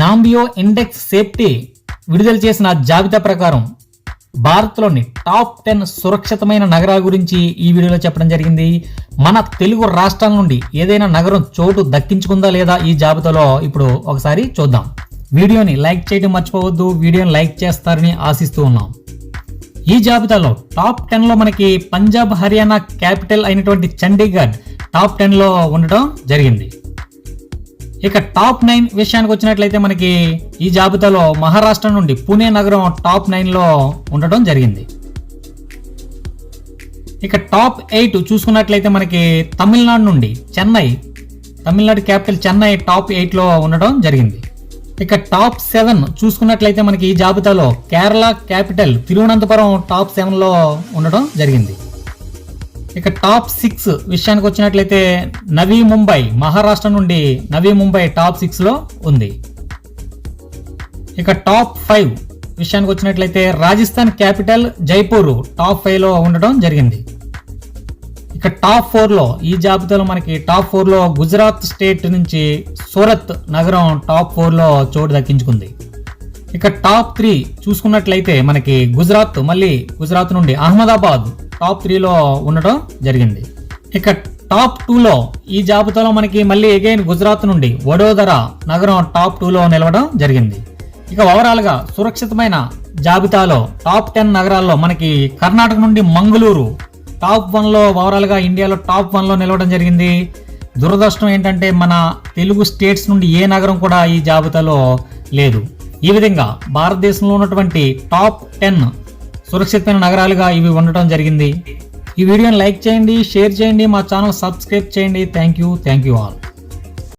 నాంబియో index safety విడుదల చేసిన జాబితా ప్రకారం భారత్లోని టాప్ టెన్ సురక్షితమైన నగరాల గురించి ఈ వీడియోలో చెప్పడం జరిగింది. మన తెలుగు రాష్ట్రాల నుండి ఏదైనా నగరం చోటు దక్కించుకుందా లేదా ఈ జాబితాలో ఇప్పుడు ఒకసారి చూద్దాం. వీడియోని లైక్ చేయడం మర్చిపోవద్దు వీడియోని లైక్ చేస్తారని ఆశిస్తూ ఉన్నాం. ఈ జాబితాలో టాప్ టెన్లో మనకి పంజాబ్ హర్యానా క్యాపిటల్ అయినటువంటి చండీగఢ్ టాప్ టెన్లో ఉండటం జరిగింది. ఇక టాప్ నైన్ విషయానికి వచ్చినట్లయితే మనకి ఈ జాబితాలో మహారాష్ట్ర నుండి పుణే నగరం టాప్ నైన్లో ఉండటం జరిగింది. ఇక టాప్ ఎయిట్ చూసుకున్నట్లయితే మనకి తమిళనాడు నుండి చెన్నై తమిళనాడు క్యాపిటల్ చెన్నై టాప్ ఎయిట్లో ఉండడం జరిగింది. ఇక టాప్ సెవెన్ చూసుకున్నట్లయితే మనకి ఈ జాబితాలో కేరళ క్యాపిటల్ తిరువనంతపురం టాప్ సెవెన్లో ఉండడం జరిగింది. ఇక టాప్ సిక్స్ విషయానికి వచ్చినట్లయితే నవీ ముంబై మహారాష్ట్ర నుండి నవీ ముంబై టాప్ సిక్స్లో ఉంది. ఇక టాప్ ఫైవ్ విషయానికి వచ్చినట్లయితే రాజస్థాన్ క్యాపిటల్ జైపూర్ టాప్ ఫైవ్లో ఉండడం జరిగింది. ఇక టాప్ ఫోర్లో ఈ జాబితాలో మనకి టాప్ ఫోర్లో గుజరాత్ స్టేట్ నుంచి సూరత్ నగరం టాప్ ఫోర్లో చోటు దక్కించుకుంది. ఇక టాప్ త్రీ చూసుకున్నట్లయితే మనకి గుజరాత్ మళ్ళీ గుజరాత్ నుండి అహ్మదాబాద్ టాప్ త్రీలో ఉండటం జరిగింది. ఇక టాప్ టూలో ఈ జాబితాలో మనకి మళ్ళీ అగైన్ గుజరాత్ నుండి వడోదర నగరం టాప్ టూలో నిలవడం జరిగింది. ఇక ఓవరాల్గా సురక్షితమైన జాబితాలో టాప్ టెన్ నగరాల్లో మనకి కర్ణాటక నుండి మంగళూరు టాప్ వన్లో ఓవరాల్గా ఇండియాలో టాప్ వన్లో నిలవడం జరిగింది. దురదృష్టం ఏంటంటే మన తెలుగు స్టేట్స్ నుండి ఏ నగరం కూడా ఈ జాబితాలో లేదు. ఈ విధంగా భారతదేశంలో ఉన్నటువంటి టాప్ టెన్ సురక్షితమైన నగరాలుగా ఇవి ఉండటం జరిగింది. ఈ వీడియోని లైక్ చేయండి షేర్ చేయండి మా ఛానల్ సబ్స్క్రైబ్ చేయండి. Thank you thank you all.